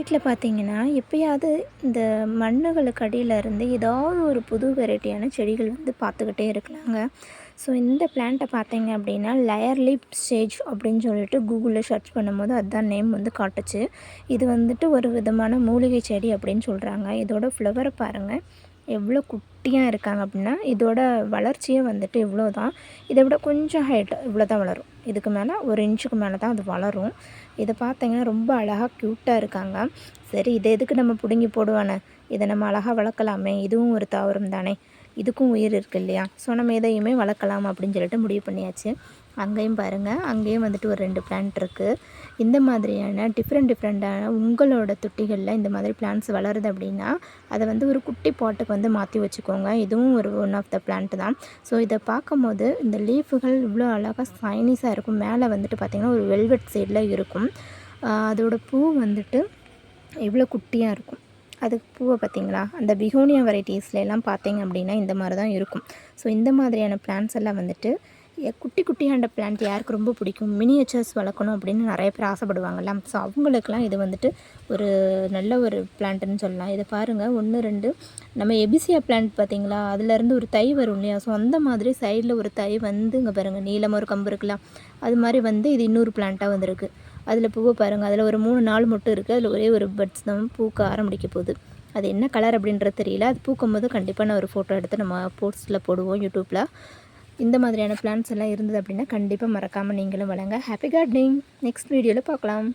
வீட்டில் பார்த்தீங்கன்னா எப்பயாவது இந்த மண்ணுகளுக்கு அடியில் இருந்து ஏதாவது ஒரு புது வெரைட்டியான செடிகள் வந்து பார்த்துக்கிட்டே இருக்கலாங்க. ஸோ இந்த பிளான்ட்டை பார்த்தீங்க அப்படின்னா லயர்லிப் ஸ்டேஜ் அப்படின்னு சொல்லிட்டு கூகுளில் சர்ச் பண்ணும்போது அதுதான் நேம் வந்து காட்டுச்சு. இது வந்துட்டு ஒரு விதமான மூலிகை செடி அப்படின்னு சொல்கிறாங்க இதோட ஃப்ளவரை பாருங்கள் எவ்வளோ குட்டியாக இருக்காங்க அப்படின்னா இதோட வளர்ச்சியே வந்துட்டு இவ்வளோ தான் இதை விட கொஞ்சம் ஹைட் இவ்வளோ தான் வளரும். இதுக்கு மேலே ஒரு இன்ச்சுக்கு மேலே தான் அது வளரும். இதை பார்த்தீங்கன்னா ரொம்ப அழகாக க்யூட்டாக இருக்காங்க. சரி இதை எதுக்கு நம்ம பிடுங்கி போடுவானே? இதை நம்ம அழகாக வளர்க்கலாமே. இதுவும் ஒரு தாவரம் தானே. இதுக்கும் உயிர் இருக்குது இல்லையா? ஸோ நம்ம எதையுமே வளர்க்கலாம் அப்படின்னு சொல்லிட்டு முடிவு பண்ணியாச்சு. அங்கேயும் பாருங்கள் அங்கேயும் வந்துட்டு ஒரு ரெண்டு பிளான்ட் இருக்குது இந்த மாதிரியான டிஃப்ரெண்ட் டிஃப்ரெண்ட்டான உங்களோட தொட்டிகளில் இந்த மாதிரி பிளான்ஸ் வளருது அப்படின்னா அதை வந்து ஒரு குட்டி பாட்டுக்கு வந்து மாற்றி வச்சுக்கோங்க. இதுவும் ஒரு ஒன் ஆஃப் த பிளான்ட் தான். ஸோ இதை பார்க்கும்போது இந்த லீஃபுகள் இவ்வளோ அழகாக சைனீஸாக இருக்கும். மேலே வந்துட்டு பார்த்திங்கன்னா ஒரு வெல்வெட் சைடில் இருக்கும். அதோடய பூ வந்துட்டு இவ்வளோ குட்டியாக இருக்கும். அதுக்கு பூவை பார்த்தீங்களா? அந்த பிகோனியா வெரைட்டிஸ்ல எல்லாம் பார்த்தீங்க அப்படின்னா இந்த மாதிரி தான் இருக்கும். ஸோ இந்த மாதிரியான பிளான்ஸ் எல்லாம் வந்துட்டு குட்டி குட்டியாண்ட பிளான்ட் யாருக்கு ரொம்ப பிடிக்கும்? மினியேச்சர்ஸ் வளர்க்கணும் அப்படின்னு நிறைய பேர் ஆசைப்படுவாங்கல்ல. ஸோ அவங்களுக்கெல்லாம் இது வந்துட்டு ஒரு நல்ல ஒரு பிளான்ட்டுன்னு சொல்லலாம். இதை பாருங்கள் ஒன்று ரெண்டு. நம்ம எபிசியா பிளான்ட் பார்த்தீங்களா? அதுலேருந்து ஒரு தை வரும் இல்லையா? ஸோ அந்த மாதிரி சைடில் ஒரு தை வந்து இங்கே பாருங்கள் நீளமாக ஒரு கம்பு இருக்கலாம் அது மாதிரி வந்து இது இன்னொரு பிளான்ட்டாக வந்திருக்கு. அதில் பூவை பாருங்கள் அதில் ஒரு மூணு நாள் மட்டும் இருக்குது அதில் ஒரே ஒரு பட்ஸ் தான் பூக்க ஆரம்பிக்க போகுது. அது என்ன கலர் அப்படின்றது தெரியல. அது பூக்கும் போது கண்டிப்பாக நான் ஒரு ஃபோட்டோ எடுத்து நம்ம போஸ்ட்டில் போடுவோம் யூடியூப்பில் இந்த மாதிரியான பிளான்ஸ் எல்லாம் இருந்தது அப்படின்னா கண்டிப்பாக மறக்காமல் நீங்களும் வளங்க ஹாப்பி கார்டனிங் நெக்ஸ்ட் வீடியோவில் பார்க்கலாம்.